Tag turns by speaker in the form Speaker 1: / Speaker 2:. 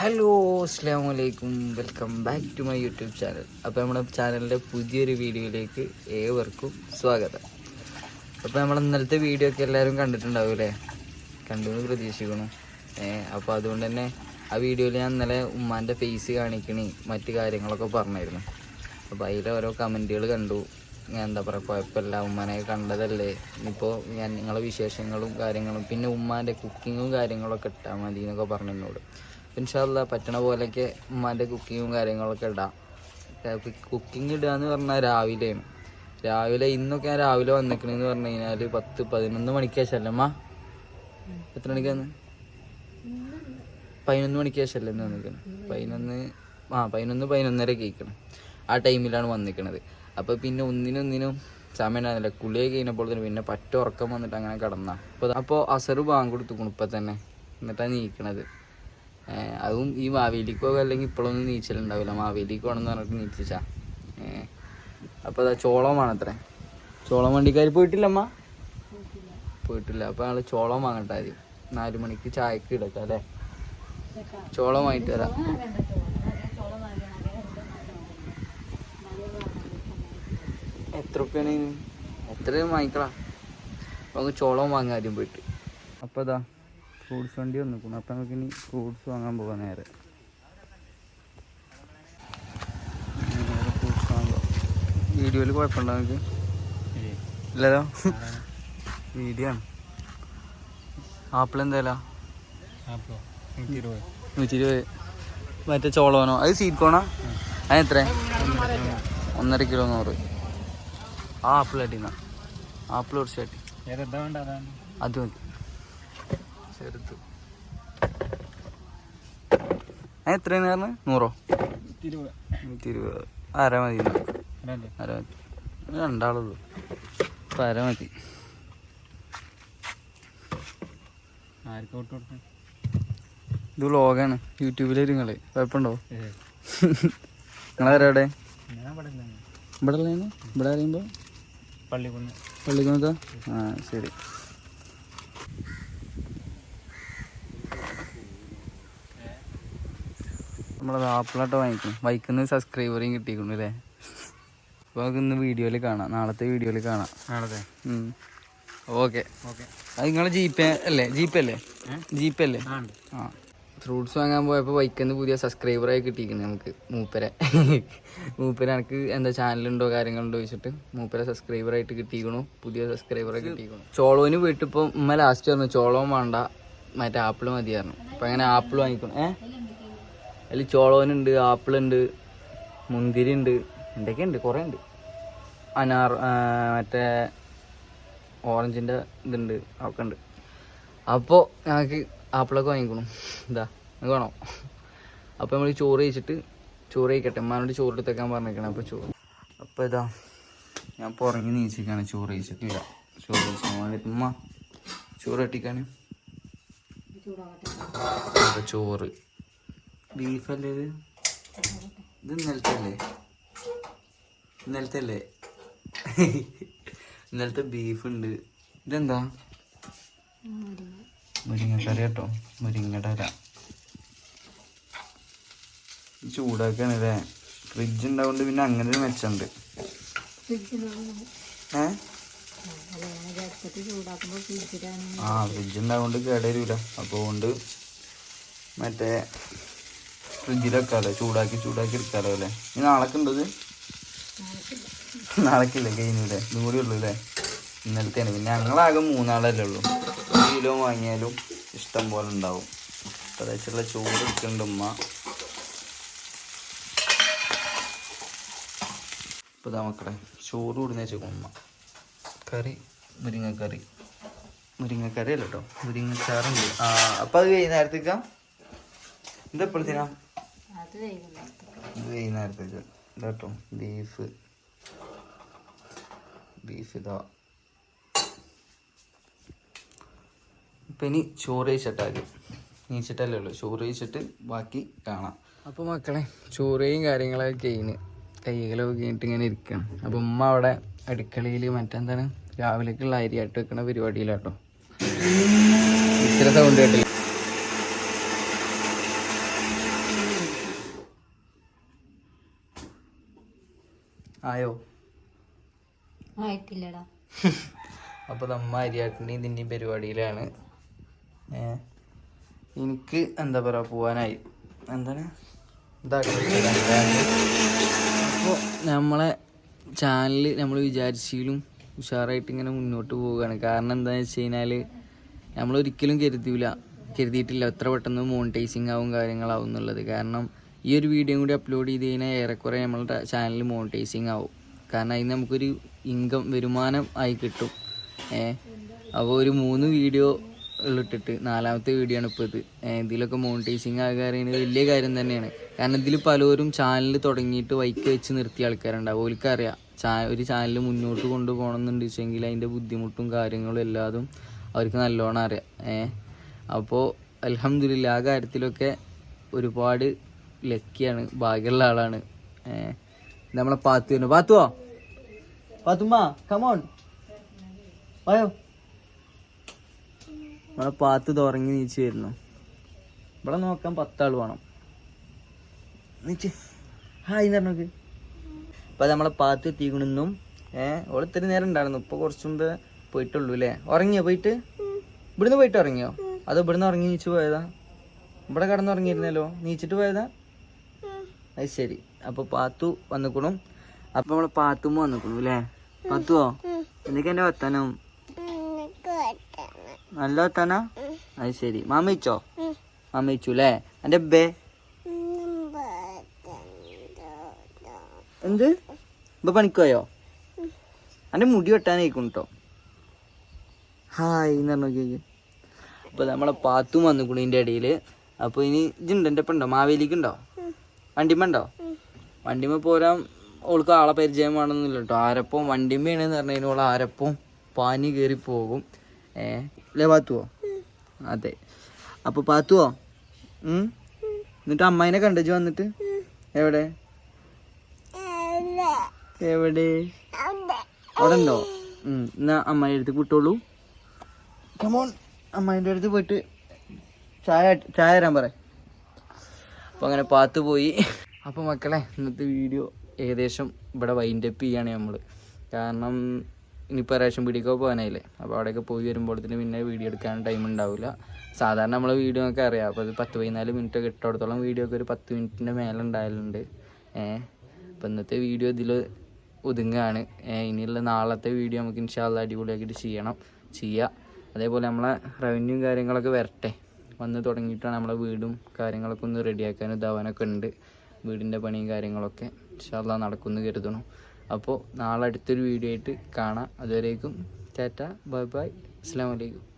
Speaker 1: Hello അസ്സാം വലൈക്കും welcome back to my YouTube channel. അപ്പോൾ നമ്മുടെ ചാനലിന്റെ പുതിയൊരു വീഡിയോയിലേക്ക് ഏവർക്കും സ്വാഗതം. അപ്പോൾ നമ്മൾ ഇന്നലത്തെ വീഡിയോ ഒക്കെ എല്ലാവരും കണ്ടിട്ടുണ്ടാവും അല്ലേ? കണ്ടു എന്ന് പ്രതീക്ഷിക്കണം അപ്പോൾ അതുകൊണ്ട് തന്നെ ആ വീഡിയോയിൽ ഞാൻ ഇന്നലെ ഉമ്മാന്റെ ഫേസ് കാണിക്കണി മറ്റു കാര്യങ്ങളൊക്കെ പറഞ്ഞായിരുന്നു. അപ്പോൾ അതിൽ ഓരോ കമന്റുകൾ കണ്ടു. ഞാൻ എന്താ പറയുക കുഴപ്പമില്ല ഉമ്മാനെ കണ്ടതല്ലേ? ഇനിയിപ്പോൾ ഞാൻ നിങ്ങളെ വിശേഷങ്ങളും കാര്യങ്ങളും പിന്നെ ഉമ്മാന്റെ കുക്കിങ്ങും കാര്യങ്ങളൊക്കെ ഇട്ടാൽ മതി എന്നൊക്കെ പറഞ്ഞു എന്നോട്. ഇൻഷാല്ല പറ്റണ പോലെയൊക്കെ ഉമ്മാന്റെ കുക്കിങ്ങും കാര്യങ്ങളൊക്കെ ഇടാം. കുക്കിംഗ് ഇടുക എന്ന് പറഞ്ഞാൽ രാവിലെയാണ്. രാവിലെ ഇന്നൊക്കെ ഞാൻ രാവിലെ വന്നിക്കണെന്ന് പറഞ്ഞു കഴിഞ്ഞാൽ പത്ത് പതിനൊന്ന് മണിക്ക് അമ്മ എത്ര മണിക്കാന്ന് പതിനൊന്ന് മണിക്ക് എന്ന് വന്നിക്കണം? പതിനൊന്ന് ആ പതിനൊന്ന് പതിനൊന്നര കേൾക്കണം ആ ടൈമിലാണ് വന്നിക്കണത്. അപ്പോൾ പിന്നെ ഒന്നിനൊന്നിനും സമയം ഉണ്ടായിരുന്നില്ല. കുളിയെ കഴിഞ്ഞപ്പോൾ തന്നെ പിന്നെ പറ്റ ഉറക്കം വന്നിട്ട് അങ്ങനെ കിടന്ന. അപ്പോൾ അപ്പോൾ അസറ് ബാങ്ക് കൊടുത്തു ഇപ്പം തന്നെ എന്നിട്ടാണ് നീക്കണത്. അതും ഈ മാവേലിക്കോ അല്ലെങ്കിൽ ഇപ്പോഴൊന്നും നീച്ചലുണ്ടാവില്ല. മാവേലിക്ക് എന്ന് പറഞ്ഞിട്ട് ഏഹ് അപ്പോൾ അതാ ചോളം വേണത്രേ ചോളം വണ്ടിക്കാർ പോയിട്ടില്ലമ്മ പോയിട്ടില്ല. അപ്പോൾ ഞങ്ങൾ ചോളം വാങ്ങട്ടെ ആദ്യം. നാല് മണിക്ക് ചായക്ക് ഇടക്കാം അല്ലേ? ചോളം വാങ്ങിട്ട് വരാം. എത്ര റുപ്യാണ് എത്രയും വാങ്ങിക്കളാം അപ്പോൾ ചോളം വാങ്ങാൻ ആദ്യം പോയിട്ട്. അപ്പോൾ അതാ. ഫ്രൂട്ട്സ് വണ്ടി വന്നിരിക്കുന്നു. അപ്പം നമുക്ക് ഇനി ഫ്രൂട്ട്സ് വാങ്ങാൻ പോകാം നേരെ. ഫ്രൂട്ട്സ് വാങ്ങാം വീഡിയോയിൽ കുഴപ്പമുണ്ടോ നമുക്ക്? ഇല്ലല്ലോ? വീഡിയോ ആണ് ആപ്പിൾ എന്തായാലും? നൂറ്റി ഇരുപത് മറ്റേ ചോളവനോ? അത് സീറ്റ് കോണാ എത്ര ഒന്നര കിലോ നൂറ്. ആ ആപ്പിൾ അടിന്നാ ആപ്പിൾ കുറച്ച് അടി. അത് മതി. ചെറുത് എത്രയാണ് പറഞ്ഞത് നൂറോ? ഇരുപത് അര മതി. അര മതി? രണ്ടാളുള്ളൂ. അപ്പം അര മതി? ഇത് വ്ളോഗാണ്. യൂട്യൂബിലെ നിങ്ങൾ. കുഴപ്പമുണ്ടോ? നിങ്ങളാരെവിടെ ഇവിടെ? ഇവിടെ അറിയുമ്പോൾ
Speaker 2: പള്ളിക്കുന്ന്.
Speaker 1: പള്ളിക്കുന്നതാ? ആ ശരി. നമ്മളത് ആപ്പിളായിട്ട് വാങ്ങിക്കും വൈക്കുന്ന സബ്സ്ക്രൈബറേയും കിട്ടിയിരിക്കുന്നു അല്ലേ? അപ്പോൾ നമുക്ക് ഇന്ന് വീഡിയോയിൽ കാണാം. നാളത്തെ വീഡിയോയിൽ കാണാം.
Speaker 2: നാളത്തെ
Speaker 1: ഓക്കെ.
Speaker 2: ഓക്കെ.
Speaker 1: അത് നിങ്ങളെ ജീപ്പേ അല്ലേ? ജീപ്പേ അല്ലേ? ജീപ്പേ അല്ലേ?
Speaker 2: ആ
Speaker 1: ഫ്രൂട്ട്സ് വാങ്ങാൻ പോയപ്പോൾ ബൈക്കിന്ന് പുതിയ സബ്സ്ക്രൈബറായി കിട്ടിയിരിക്കുന്നത് നമുക്ക്. മൂപ്പരെ. മൂപ്പരെ എനിക്ക് എന്താ ചാനലുണ്ടോ കാര്യങ്ങളുണ്ടോ ചോദിച്ചിട്ട് മൂപ്പരെ സബ്സ്ക്രൈബറായിട്ട് കിട്ടിയിരിക്കണു പുതിയ സബ്സ്ക്രൈബറായി കിട്ടിയിരിക്കണു ചോളോന് പോയിട്ട് ഇപ്പം ഉമ്മ ലാസ്റ്റ് പറഞ്ഞു ചോളവും വേണ്ട. മറ്റേ ആപ്പിൾ മതിയായിരുന്നു. അപ്പം അങ്ങനെ ആപ്പിൾ വാങ്ങിക്കണം ഏ? അതിൽ ചോളോനുണ്ട് ആപ്പിളുണ്ട് മുന്തിരി ഉണ്ട് എന്തൊക്കെ ഉണ്ട് കുറേ ഉണ്ട് അനാർ മറ്റേ ഓറഞ്ചിന്റെ ഇതുണ്ട് ഒക്കെ ഉണ്ട് അപ്പോൾ ഞങ്ങൾക്ക് ആപ്പിളൊക്കെ വാങ്ങിക്കണം. എന്താ നിങ്ങൾക്ക് വേണോ? അപ്പോൾ നമ്മൾ ചോറ് കഴിച്ചിട്ട് ചോറ് കഴിക്കട്ടെ. അമ്മാനോട് ചോറ് എടുത്തേക്കാൻ പറഞ്ഞേക്കണം അപ്പോൾ ചോറ് അപ്പോൾ ഇതാ ഞാൻ പുറങ്ങി നീച്ചിക്കാണ് ചോറ് കഴിച്ചിട്ടില്ല ചോറ് കഴിച്ചു ചോറ് കെട്ടിക്കാണ് ചോറ്. ബീഫല്ലേ ഇത്? ഇത് ഇന്നലത്തെ അല്ലേ ഇന്നലത്തെ അല്ലേ ഇന്നലത്തെ ബീഫ് ഉണ്ട് ഇതെന്താ? മുരിങ്ങക്കറി കേട്ടോ. ഇത് ചൂടാക്കാണ് അല്ലേ ഫ്രിഡ്ജ് ഉണ്ടാവുകൊണ്ട് പിന്നെ അങ്ങനെ ഒരു മെച്ചമുണ്ട് ആ ഫ്രിഡ്ജ് ഉണ്ടാവുകൊണ്ട് കേടരൂല. അപ്പോൾ കൊണ്ട് മറ്റേ ഫ്രിഡ്ജിൽ വെക്കാമല്ലോ ചൂടാക്കി ചൂടാക്കി എടുക്കാമല്ലോ അല്ലേ? ഇനി നാളക്കുണ്ടത്? ഉണ്ടത് നാളേക്കില്ലേ? കഴിഞ്ഞൂലേ ഇതും ഉള്ളൂ അല്ലേ? ഇന്നലത്തേന്. പിന്നെ ഞങ്ങളാകെ മൂന്നാളല്ലേ ഉള്ളൂ. കിലോ വാങ്ങിയാലും ഇഷ്ടം പോലെ ഉണ്ടാവും. അതായത് ചോറ് എടുക്കുന്നുണ്ട് ഉമ്മ. ഇതാ മക്കളെ ചോറ് കൂടുന്ന വെച്ചേക്കും ഉമ്മ. കറി മുരിങ്ങക്കറി. മുരിങ്ങക്കറി അല്ല കേട്ടോ മുരിങ്ങച്ചാറുണ്ട്. ആ അപ്പം അത് കഴിഞ്ഞ നേരത്തേക്കാം എന്താ എപ്പോഴത്തേനാ വൈകുന്നേരത്തേക്ക്. ഇതാട്ടോ ബീഫ്. ബീഫ് ഇതാ. ഇപ്പം ഇനി ചോറ് കഴിച്ചിട്ടാകും നീച്ചിട്ടല്ലേ ഉള്ളൂ. ചോറ് കഴിച്ചിട്ട് ബാക്കി കാണാം. അപ്പോൾ മക്കളെ ചോറയും കാര്യങ്ങളൊക്കെ കഴിഞ്ഞ് കൈകളൊക്കെ കഴിഞ്ഞിട്ട് ഇങ്ങനെ ഇരിക്കണം. അപ്പം ഉമ്മ അവിടെ അടുക്കളയിൽ മറ്റെന്താണ്? രാവിലേക്കുള്ള അരി അരിയായിട്ട് വെക്കണ പരിപാടിയിലാട്ടോ. ഇച്ചിരി സൗണ്ട് കേട്ടില്ല. ആയോ?
Speaker 2: ആയിട്ടില്ലടാ.
Speaker 1: അപ്പോൾ നമ്മ അരിയാട്ടിന്റെ ഇതിന്റെ പരിപാടിയിലാണ്. എനിക്ക് എന്താ പറയാ പോവാനായി. എന്താണ്? അപ്പോൾ നമ്മളെ ചാനൽ നമ്മൾ വിചാരിച്ചാലും ഉഷാറായിട്ട് ഇങ്ങനെ മുന്നോട്ട് പോവുകയാണ്. കാരണം എന്താണെന്ന് വെച്ച് കഴിഞ്ഞാൽ നമ്മൾ ഒരിക്കലും കരുതിയില്ല കരുതിയിട്ടില്ല എത്ര പെട്ടെന്ന് മോണിറ്റൈസിങ് ആവും കാര്യങ്ങളാവും എന്നുള്ളത്. കാരണം ഈ ഒരു വീഡിയോ കൂടി അപ്ലോഡ് ചെയ്ത് കഴിഞ്ഞാൽ ഏറെക്കുറെ നമ്മളുടെ ചാനൽ മോണിറ്റൈസിങ് ആവും. കാരണം അതിന് നമുക്കൊരു ഇൻകം വരുമാനം ആയി കിട്ടും. ഏ? അപ്പോൾ ഒരു മൂന്ന് വീഡിയോ ഇട്ടിട്ട് നാലാമത്തെ വീഡിയോ ആണ് ഇപ്പോൾ ഇത്. ഇതിലൊക്കെ മോണിറ്റൈസിങ് ആകാറിന് വലിയ കാര്യം തന്നെയാണ്. കാരണം ഇതിൽ പലരും ചാനൽ തുടങ്ങിയിട്ട് വൈക്ക് വെച്ച് നിർത്തിയ ആൾക്കാരുണ്ടാവും. ഓൽക്കറിയാം ചാ ഒരു ചാനൽ മുന്നോട്ട് കൊണ്ടുപോകണമെന്നുണ്ട് വെച്ചെങ്കിൽ അതിന്റെ ബുദ്ധിമുട്ടും കാര്യങ്ങളും എല്ലാതും അവർക്ക് നല്ലോണം അറിയാം. ഏ? അപ്പോൾ അലഹമില്ല ആ കാര്യത്തിലൊക്കെ ഒരുപാട് ലക്കിയാണ് ഭാഗ്യമുള്ള ആളാണ്. നമ്മളെ പാത്തു വരുന്നു പാത്തുവോ? പാത്തുമ്മ കമോൺ വായോ. നമ്മളെ പാത്ത് തുറങ്ങി നീച്ച് വരുന്നു. ഇവിടെ നോക്കാൻ പത്താൾ വേണം. നീച്ച്. ഹായ് നോക്ക് ഇപ്പൊ നമ്മളെ പാത്ത് എത്തിക്കണെന്നും ഏഹ് ഓൾ ഇത്തിരി നേരം ഉണ്ടായിരുന്നു. ഇപ്പൊ കുറച്ചു മുമ്പ് പോയിട്ടുള്ളൂ അല്ലേ? ഉറങ്ങിയോ പോയിട്ട്? ഇവിടുന്ന് പോയിട്ട് ഉറങ്ങിയോ? അതോ ഇവിടുന്ന് ഉറങ്ങി നീച്ച് പോയതാ? ഇവിടെ കടന്നുറങ്ങിയിരുന്നല്ലോ നീച്ചിട്ട് പോയതാ? അത് ശരി. അപ്പൊ പാത്തു വന്നിക്കണു. അപ്പൊ നമ്മൾ പാത്തുമ്മ വന്നിക്കണു അല്ലേ പാത്തുവോ? എന്തൊക്കെ എന്റെ വർത്താനം? നല്ല വത്താനാ അത് ശരി. മാമിച്ചോ മാമിച്ചു അല്ലേ എന്റെ ബേ എന്ത്? ഇപ്പൊ പണിക്കോയോ എന്റെ മുടി വെട്ടാനായിരിക്കും കേട്ടോ ഹായ് എന്ന് പറഞ്ഞു നമ്മളെ പാത്തും വന്നിക്കണു ഇതിന്റെ ഇടയിൽ. അപ്പൊ ഇനി ഇതുണ്ട് എന്റെ മാവേലിക്ക് ഉണ്ടോ? വണ്ടിമ്മ ഉണ്ടോ വണ്ടിമ്മ പോരാൻ ഓൾക്ക് ആളെ പരിചയം വേണമെന്നില്ല കേട്ടോ ആരപ്പം വണ്ടിമ്മയാണെന്ന് പറഞ്ഞു കഴിഞ്ഞാൽ ഓൾ ആരപ്പം പാനി കയറി പോകും. ഏ? അല്ലേ പാത്തുവോ? അതെ. അപ്പൊ പാത്തുവോ? ഉം? എന്നിട്ട് അമ്മായിനെ കണ്ടു വന്നിട്ട്? എവിടെ? എവിടെ? അവിടെ. ഉണ്ടോ? ഉം. എന്നാ അമ്മായി അടുത്ത് വിട്ടോളൂ. കമോൺ അമ്മായിന്റെ അടുത്ത് പോയിട്ട് ചായ ചായ തരാൻ പറ. അപ്പോൾ അങ്ങനെ പാത്ത് പോയി. അപ്പോൾ മക്കളെ ഇന്നത്തെ വീഡിയോ ഏകദേശം ഇവിടെ വൈൻഡപ്പ് ചെയ്യാണ് നമ്മൾ കാരണം ഇനിയിപ്പോൾ റേഷൻ പീടിയൊക്കെ പോകാനായില്ലേ? അപ്പോൾ അവിടെയൊക്കെ പോയി വരുമ്പോഴത്തേന് പിന്നെ വീഡിയോ എടുക്കാൻ ടൈം ഉണ്ടാവില്ല സാധാരണ നമ്മൾ വീഡിയോ ഒക്കെ അറിയാം. അപ്പോൾ അത് പത്ത് പതിനാല് മിനിറ്റ് ഒക്കെ ഇട്ടോടത്തോളം വീഡിയോ ഒക്കെ ഒരു പത്ത് മിനിറ്റിന്റെ മേലെ ഉണ്ടായാലുണ്ട് ഏഹ് അപ്പോൾ ഇന്നത്തെ വീഡിയോ ഇതിൽ ഒതുങ്ങാണ്. ഇനിയുള്ള നാളത്തെ വീഡിയോ നമുക്ക് ഇൻഷാല്ല അടിപൊളിയാക്കിയിട്ട് ചെയ്യണം. ചെയ്യുക അതേപോലെ നമ്മളെ റവന്യൂ കാര്യങ്ങളൊക്കെ വരട്ടെ. വന്ന് തുടങ്ങിയിട്ടാണ് നമ്മളെ വീടും കാര്യങ്ങളൊക്കെ ഒന്ന് റെഡിയാക്കാനും ഇതാവാനൊക്കെ ഉണ്ട്. വീടിന്റെ പണിയും കാര്യങ്ങളൊക്കെ ഇൻഷാല്ല നടക്കുമെന്ന് കരുതണം അപ്പോൾ നാളെ അടുത്തൊരു വീഡിയോ ആയിട്ട് കാണാം. അതുവരേക്കും ടാറ്റ ബൈ ബൈ. അസ്സാം വലൈക്കും